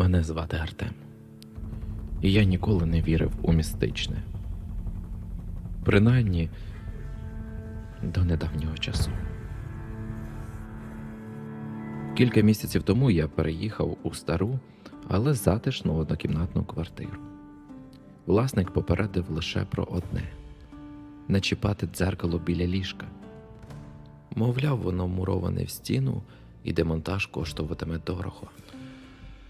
Мене звати Артем. І я ніколи не вірив у містичне. Принаймні до недавнього часу. Кілька місяців тому я переїхав у стару, але затишну однокімнатну квартиру. Власник попередив лише про одне не чіпати дзеркало біля ліжка. Мовляв, воно муроване в стіну, і демонтаж коштуватиме дорого.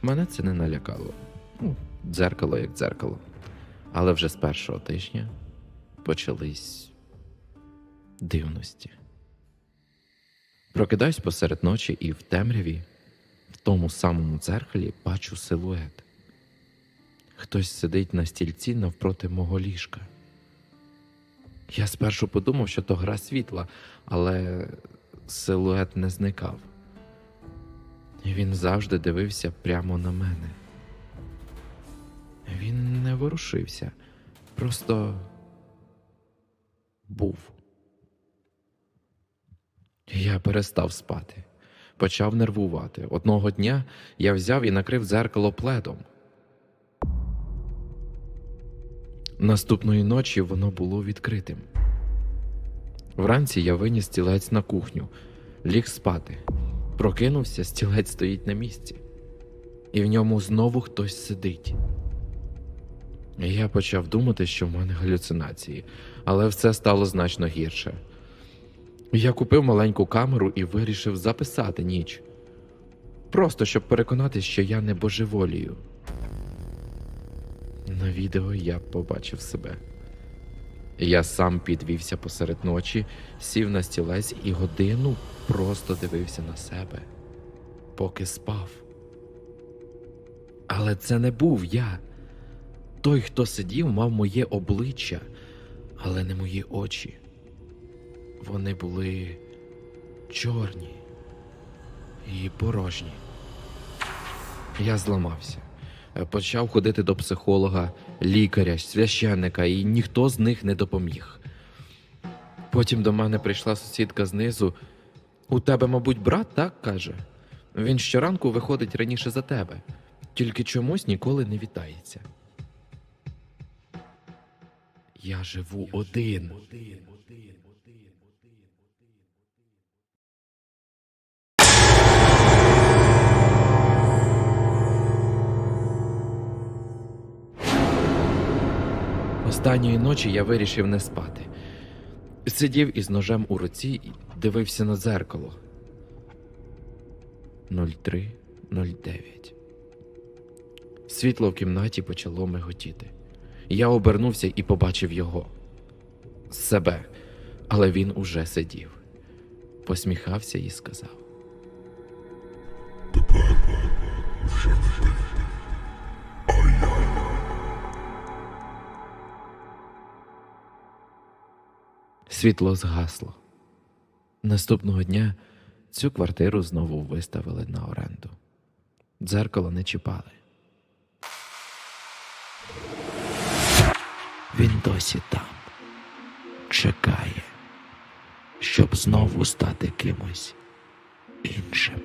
Мене це не налякало. Ну, дзеркало як дзеркало. Але вже з першого тижня почались дивності. Прокидаюсь посеред ночі і в темряві, в тому самому дзеркалі, бачу силует. Хтось сидить на стільці навпроти мого ліжка. Я спершу подумав, що то гра світла, але силует не зникав. Він завжди дивився прямо на мене. Він не ворушився, просто був. Я перестав спати, почав нервувати. Одного дня я взяв і накрив дзеркало пледом. Наступної ночі воно було відкритим. Вранці я виніс стілець на кухню, ліг спати. Прокинувся, стілець стоїть на місці, і в ньому знову хтось сидить. Я почав думати, що в мене галюцинації, але все стало значно гірше. Я купив маленьку камеру і вирішив записати ніч. Просто щоб переконатися, що я не божеволію. На відео я побачив себе. Я сам підвівся посеред ночі, сів на стілець і годину просто дивився на себе, поки спав. Але це не був я. Той, хто сидів, мав моє обличчя, але не мої очі. Вони були чорні і порожні. Я зламався. Е, Почав ходити до психолога, лікаря, священника, і ніхто з них не допоміг. Потім до мене прийшла сусідка знизу. У тебе, мабуть, брат, так каже. Він щоранку виходить раніше за тебе, тільки чомусь ніколи не вітається. Я живу один. Останньої ночі я вирішив не спати. Сидів із ножем у руці і дивився на дзеркало. 03.09 Світло в кімнаті почало миготіти. Я обернувся і побачив його. Себе, але він уже сидів. Посміхався і сказав. Світло згасло. Наступного дня цю квартиру знову виставили на оренду. Дзеркало не чіпали. Він досі там чекає, щоб знову стати кимось іншим.